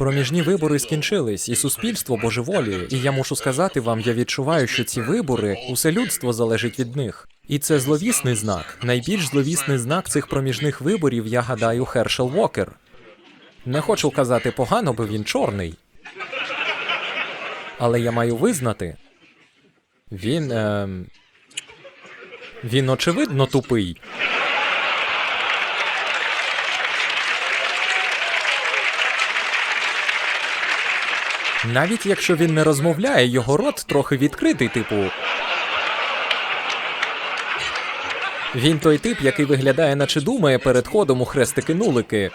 Проміжні вибори скінчились, і суспільство божеволіє. І я мушу сказати вам, я відчуваю, що ці вибори, усе людство залежить від них. І це зловісний знак. Найбільш зловісний знак цих проміжних виборів, я гадаю, Хершел Вокер. Не хочу казати погано, бо він чорний. Але я маю визнати. Він. Ем... Він очевидно тупий. Навіть якщо він не розмовляє, його рот трохи відкритий, типу. Він той тип, який виглядає, наче думає перед ходом у хрестики-нулики.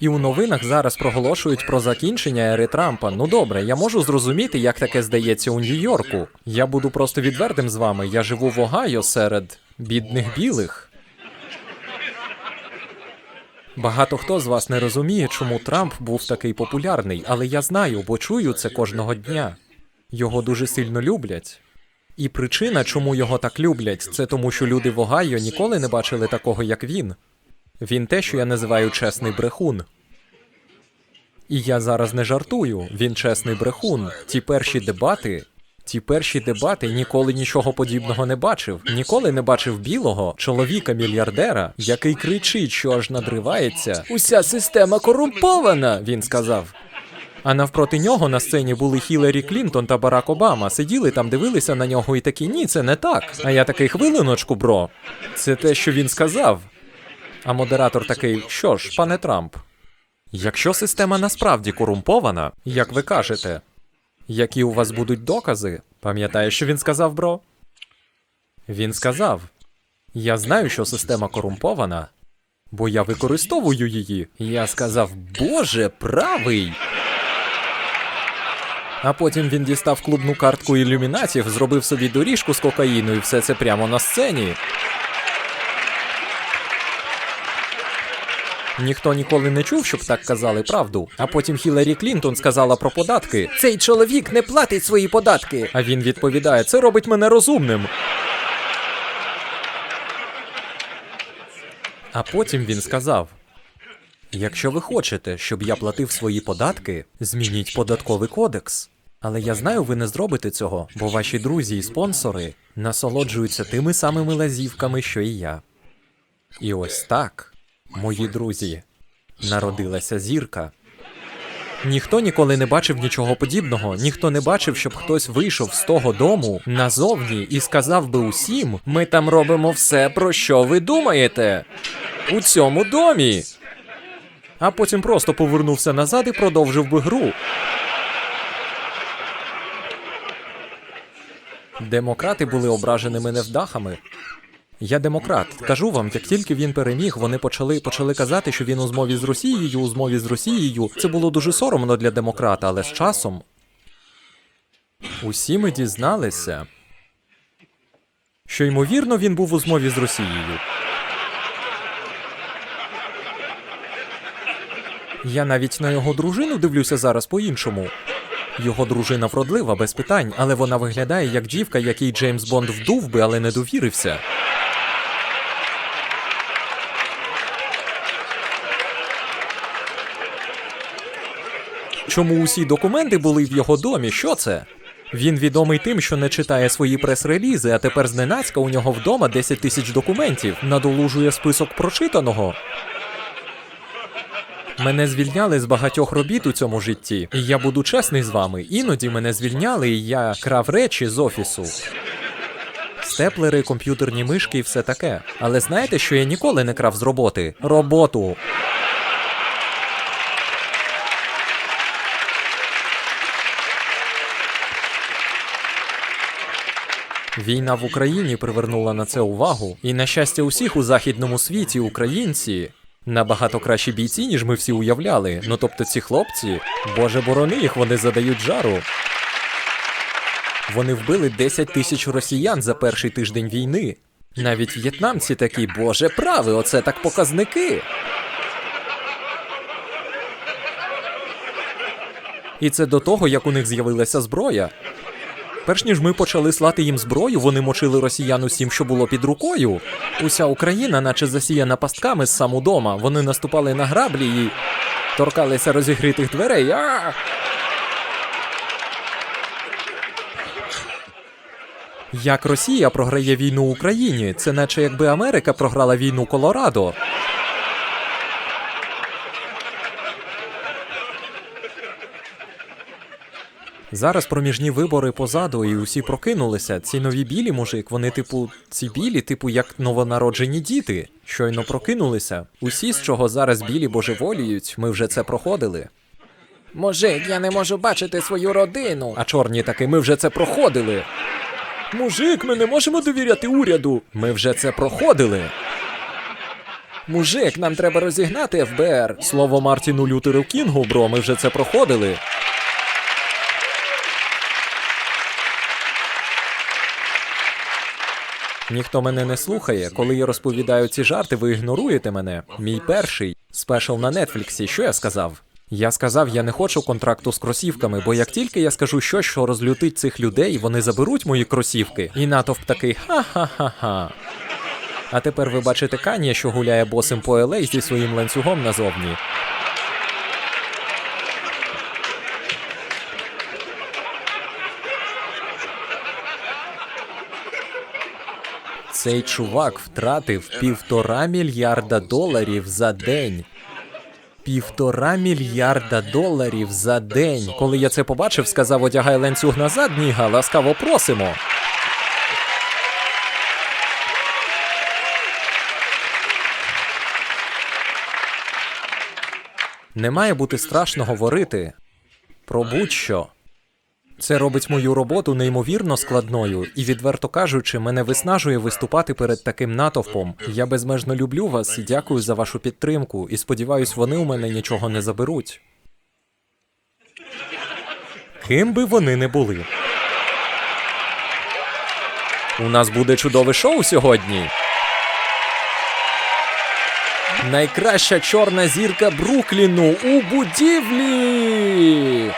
І у новинах зараз проголошують про закінчення ери Трампа. Ну добре, я можу зрозуміти, як таке здається у Нью-Йорку. Я буду просто відвертим з вами. Я живу в Огайо серед бідних білих. Багато хто з вас не розуміє, чому Трамп був такий популярний, але я знаю, бо чую це кожного дня. Його дуже сильно люблять. І причина, чому його так люблять, це тому, що люди в Огайо ніколи не бачили такого, як він. Він те, що я називаю чесний брехун. І я зараз не жартую. Він чесний брехун. Ті перші дебати. Ті перші дебати ніколи нічого подібного не бачив. Ніколи не бачив білого чоловіка-мільярдера, який кричить, що аж надривається. Уся система корумпована, він сказав. А навпроти нього на сцені були Хіларі Клінтон та Барак Обама. Сиділи там, дивилися на нього і такі ні, це не так. А я такий хвилиночку, бро. Це те, що він сказав. А модератор такий: що ж, пане Трамп, якщо система насправді корумпована, як ви кажете, які у вас будуть докази? Пам'ятаєш, що він сказав, бро? Він сказав: Я знаю, що система корумпована, бо я використовую її. Я сказав, Боже, правий. А потім він дістав клубну картку ілюмінатів, зробив собі доріжку з кокаїну і все це прямо на сцені. Ніхто ніколи не чув, щоб так казали правду. А потім Хіларі Клінтон сказала про податки. Цей чоловік не платить свої податки. А він відповідає: це робить мене розумним. А потім він сказав: Якщо ви хочете, щоб я платив свої податки, змініть податковий кодекс. Але я знаю, ви не зробите цього, бо ваші друзі і спонсори насолоджуються тими самими лазівками, що і я. І ось так, мої друзі, народилася зірка. Ніхто ніколи не бачив нічого подібного, ніхто не бачив, щоб хтось вийшов з того дому назовні і сказав би усім: ми там робимо все, про що ви думаєте. У цьому домі. А потім просто повернувся назад і продовжив би гру. Демократи були ображеними невдахами. Я демократ. Кажу вам, як тільки він переміг, вони почали почали казати, що він у змові з Росією, у змові з Росією. Це було дуже соромно для демократа, але з часом усі ми дізналися, що ймовірно він був у змові з Росією. Я навіть на його дружину дивлюся зараз по-іншому. Його дружина вродлива, без питань, але вона виглядає як дівка, якій Джеймс Бонд вдув би, але не довірився. Чому усі документи були в його домі? Що це? Він відомий тим, що не читає свої прес-релізи, а тепер зненацька у нього вдома 10 тисяч документів, надолужує список прочитаного. Мене звільняли з багатьох робіт у цьому житті, і я буду чесний з вами. Іноді мене звільняли, і я крав речі з офісу. Степлери, комп'ютерні мишки і все таке. Але знаєте, що я ніколи не крав з роботи? Роботу. Війна в Україні привернула на це увагу, і на щастя усіх у західному світі українці набагато кращі бійці, ніж ми всі уявляли. Ну тобто ці хлопці, боже борони їх, вони задають жару. Вони вбили 10 тисяч росіян за перший тиждень війни. Навіть в'єтнамці такі, боже правий, оце так показники. І це до того, як у них з'явилася зброя. Перш ніж ми почали слати їм зброю, вони мочили росіян усім, що було під рукою. Уся Україна, наче засіяна пастками з саму дома. Вони наступали на граблі і торкалися розігрітих дверей. А! Як Росія програє війну Україні, це наче якби Америка програла війну Колорадо. Зараз проміжні вибори позаду, і усі прокинулися. Ці нові білі мужик, вони, типу, ці білі, типу, як новонароджені діти. Щойно прокинулися. Усі, з чого зараз білі божеволіють, ми вже це проходили. Мужик, я не можу бачити свою родину. А чорні таки, ми вже це проходили. Мужик, ми не можемо довіряти уряду. Ми вже це проходили. Мужик, нам треба розігнати ФБР. Слово Мартіну Лютеру Кінгу, бро, ми вже це проходили. Ніхто мене не слухає. Коли я розповідаю ці жарти, ви ігноруєте мене. Мій перший спешл на Нетфліксі. Що я сказав? Я сказав, я не хочу контракту з кросівками, бо як тільки я скажу щось, що розлютить цих людей, вони заберуть мої кросівки. І натовп такий ха-ха-ха-ха. А тепер ви бачите Канія, що гуляє босим по LA зі своїм ланцюгом назовні. Цей чувак втратив півтора мільярда доларів за день. Півтора мільярда доларів за день. Коли я це побачив, сказав, одягай ланцюг назад, ніга, ласкаво просимо. Не має бути страшно говорити про будь-що. Це робить мою роботу неймовірно складною, і, відверто кажучи, мене виснажує виступати перед таким натовпом. Я безмежно люблю вас і дякую за вашу підтримку, і сподіваюсь, вони у мене нічого не заберуть. Ким би вони не були. У нас буде чудове шоу сьогодні. Найкраща чорна зірка Брукліну у будівлі.